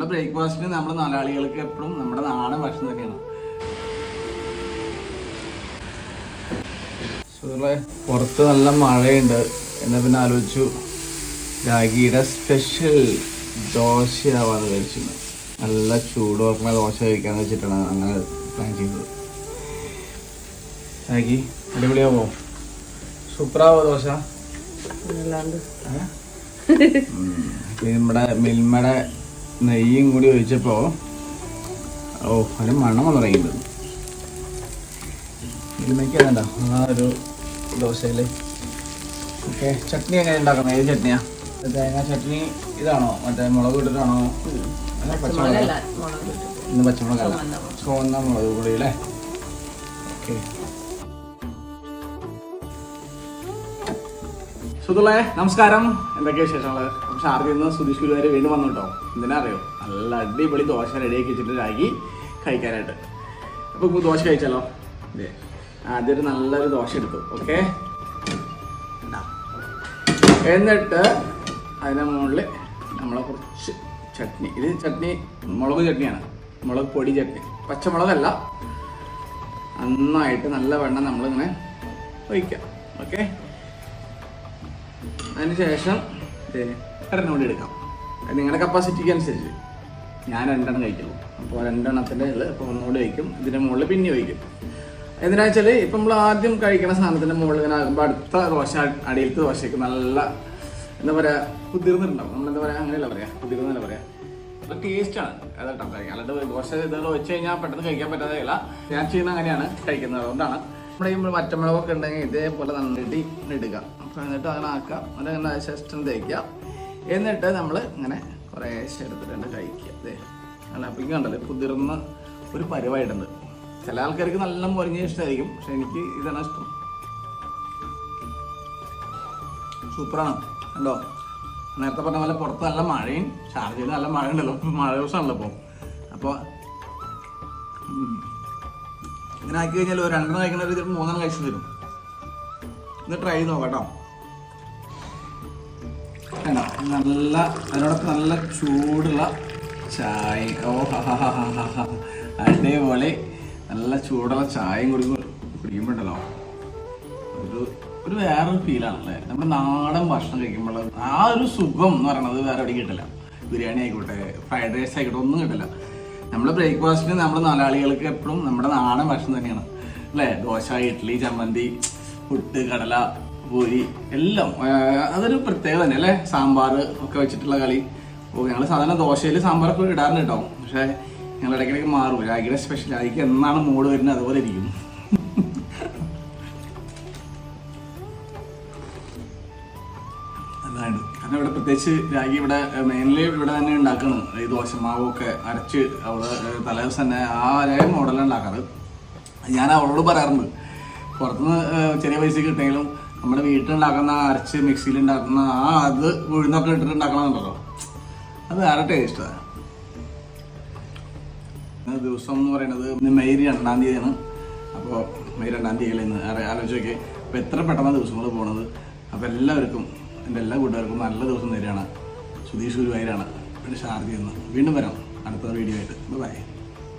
നമ്മുടെ ബ്രേക്ക്ഫാസ്റ്റിന് നമ്മുടെ മലയാളികൾക്ക് എപ്പോഴും നമ്മുടെ നാടൻ ഭക്ഷണം തന്നെയാണ് സുഹൃത്തുക്കളെ പുറത്ത് നല്ല മഴയുണ്ട്. എന്നാ പിന്നെ ആലോചിച്ചു രാഗിയുടെ സ്പെഷ്യൽ ദോശയാവാന്ന് കഴിച്ചിരുന്നു നല്ല ചൂടോർക്കുന്ന ദോശ കഴിക്കാന്ന് വെച്ചിട്ടാണ് അങ്ങനെ പ്ലാൻ ചെയ്തത്. രാഗി അടിപൊളിയാവോ സൂപ്പറാവോ ദോശ? നമ്മുടെ മിൽമയുടെ നെയ്യും കൂടി ഒഴിച്ചപ്പോ ഓ അതിന് മണം വന്നു തുടങ്ങിയിട്ടുണ്ട് വേണ്ട ആ ഒരു ദോശയിൽ. ഓക്കെ ചട്നി എങ്ങനെ ഉണ്ടാക്കുന്നത് ഏത് ചട്നിയാ? തേങ്ങ ചട്നി ഇതാണോ? മറ്റേ മുളക് ഇട്ടിട്ടാണോ? പച്ചമുളക്. ഇന്ന് പച്ചമുളകല്ല ചുവന്ന മുളക്. കൂടി പൊടി അല്ലേ? ഓക്കെ. സുഹൃത്തുക്കളെ നമസ്കാരം. എന്തൊക്കെയാ വിശേഷങ്ങൾ? അപ്പം ആദ്യം നിന്ന് സുധീഷ് ഗുരുവാര് വീണ്ടും വന്നു കേട്ടോ എന്തിനാ അറിയോ? നല്ല അടിപൊളി ദോശ റെഡിയാക്കി വെച്ചിട്ട് രാഗി കഴിക്കാനായിട്ട്. അപ്പോൾ ഇപ്പോൾ ദോശ കഴിച്ചാലോ? ആദ്യം ഒരു നല്ലൊരു ദോശ എടുത്തു ഓക്കെ എന്നിട്ട് അതിന്റെ മുകളിൽ നമ്മളെ കുറച്ച് ചട്നി. ഇത് ചട്നി മുളക് ചട്നിയാണ്. മുളക് പൊടി ചട്നി. പച്ചമുളകല്ല. നന്നായിട്ട് നല്ല വെണ്ണം നമ്മളിങ്ങനെ ഒഴിക്കാം ഓക്കെ അതിന് ശേഷം ഒരെണ്ണം കൂടി എടുക്കാം. നിങ്ങളുടെ കപ്പാസിറ്റിക്ക് അനുസരിച്ച്. ഞാൻ രണ്ടെണ്ണം കഴിക്കുള്ളൂ അപ്പോൾ രണ്ടെണ്ണത്തിന്റെ ഇപ്പോൾ ഒന്നുകൂടി വയ്ക്കും. ഇതിന്റെ മുകളിൽ പിന്നെ വയ്ക്കും. എന്തിനാ വെച്ചാൽ ഇപ്പം നമ്മൾ ആദ്യം കഴിക്കുന്ന സാധനത്തിന്റെ മുകളിൽ ഇങ്ങനെ ആകുമ്പോൾ അടുത്ത ദോശ അടിയിലത്തെ ദോശയ്ക്ക് നല്ല എന്താ പറയുക കുതിർന്നിട്ടുണ്ടാവും. നമ്മളെന്താ പറയുക അങ്ങനെയല്ല പറയാ കുതിർന്നല്ല പറയാ. നല്ല ടേസ്റ്റാണ് അതാട്ടോ കഴിക്കാൻ. അല്ലാണ്ട് ദോശ ഇതുകൾ വെച്ച് കഴിഞ്ഞാൽ പെട്ടെന്ന് കഴിക്കാൻ പറ്റാതെയല്ല ഞാൻ ചെയ്യുന്ന അങ്ങനെയാണ് കഴിക്കുന്നത്. അതുകൊണ്ടാണ് നമ്മുടെ ഈ മറ്റമ്മളൊക്കെ ഉണ്ടെങ്കിൽ ഇതേപോലെ നന്നിട്ട് ഇടുക. അപ്പോൾ എന്നിട്ട് അങ്ങനെ ആക്കാം. അതങ്ങനെ ശേഷം തേക്കുക എന്നിട്ട് നമ്മൾ ഇങ്ങനെ കുറേശ്ശെ തന്നെ കഴിക്കുക. അതെ അല്ല അപ്പം ഇങ്ങനെ കണ്ടല്ലേ കുതിർന്ന ഒരു പരിവായിട്ടുണ്ട്. ചില ആൾക്കാർക്ക് നല്ല മുരിഞ്ഞ ഇഷ്ടമായിരിക്കും പക്ഷെ എനിക്ക് ഇതാണ് ഇഷ്ടം. സൂപ്പറാണ്. കണ്ടോ? നേരത്തെ പറഞ്ഞ പോലെ പുറത്ത് നല്ല മഴയും ഷാർജയിൽ നല്ല മഴ ഉണ്ടല്ലോ മഴ ദിവസമാണല്ലോ ഇപ്പോൾ അപ്പോൾ ഇങ്ങനെ ആക്കി കഴിഞ്ഞാൽ ഒരു രണ്ടെണ്ണം കഴിക്കുന്ന ഒരു മൂന്നെണ്ണം കഴിച്ചു തരും ഒന്ന് ട്രൈ ചെയ്ത് നോക്കാം കേട്ടോ. വേണ്ട നല്ല അതിനോടൊപ്പം നല്ല ചൂടുള്ള ചായ. ഓ. അടിപൊളി. നല്ല ചൂടുള്ള ചായയും കുടിക്കും കുടിക്കുമ്പോണ്ടല്ലോ. ഒരു ഒരു വേറൊരു ഫീലാണല്ലേ നമ്മുടെ നാടൻ ഭക്ഷണം കഴിക്കുമ്പോൾ ആ ഒരു സുഖം എന്ന് പറയുന്നത് വേറെ എവിടെ കിട്ടില്ല. ബിരിയാണി ആയിക്കോട്ടെ ഫ്രൈഡ് റൈസ് ആയിക്കോട്ടെ ഒന്നും കിട്ടില്ല. നമ്മുടെ ബ്രേക്ക്ഫാസ്റ്റിന് നമ്മുടെ മലയാളികൾക്ക് എപ്പോഴും നമ്മുടെ നാടൻ ഭക്ഷണം തന്നെയാണ്. അല്ലേ? ദോശ ഇഡ്ഡലി ചമ്മന്തി പുട്ട് കടല പൂരി എല്ലാം. അതൊരു പ്രത്യേകത തന്നെ അല്ലേ? സാമ്പാർ ഒക്കെ വെച്ചിട്ടുള്ള കളി. ഓ ഞങ്ങൾ സാധാരണ ദോശയിൽ സാമ്പാറൊക്കെ ഇടാറുണ്ട് കേട്ടോ. പക്ഷേ ഞങ്ങൾ ഇടയ്ക്കിടയ്ക്ക് മാറും. രാഗിയുടെ സ്പെഷ്യൽ രാഗിക്ക് എന്നാണ് മൂഡ് വരുന്നത് അതുപോലെ ഇരിക്കും. അതാണ്. കാരണം ഇവിടെ പ്രത്യേകിച്ച് രാഗി ഇവിടെ മെയിൻലി ഇവിടെ തന്നെ ഉണ്ടാക്കണം ഈ ദോശമാവൊക്കെ അരച്ച് അവൾ തലേദിവസം തന്നെ ആ ഒരേ മോഡലാണ് ഉണ്ടാക്കാറ്. ഞാൻ അവളോട് പറയാറുണ്ട് പുറത്തുനിന്ന് ചെറിയ പൈസ കിട്ടിയെങ്കിലും നമ്മുടെ വീട്ടിലുണ്ടാക്കുന്ന അരച്ച് മിക്സിയിൽ ഉണ്ടാക്കുന്ന ആ അത് ഉഴുന്നൊക്കെ ഇട്ടിട്ട് ഉണ്ടാക്കണമെന്നുണ്ടല്ലോ അത് വേറെ ടേസ്റ്റാണ് ദിവസം എന്ന് പറയുന്നത് ഇന്ന് മെയ് രണ്ടാം തീയതിയാണ്. അപ്പോൾ മെയ് രണ്ടാം തീയതി ഇന്ന്? വേറെ നോക്കി അപ്പോൾ എത്ര പെട്ടെന്ന് ദിവസങ്ങൾ പോണത്? അപ്പോൾ എല്ലാവർക്കും എന്റെ എല്ലാ കൂട്ടുകാർക്കും നല്ല ദിവസം തരികയാണ്. സുധീഷ് ഗുരുവായൂരാണ്. പിന്നെ ഷാർജി എന്ന്. വീണ്ടും വരാം. അടുത്ത വീഡിയോ ആയിട്ട്. ബൈ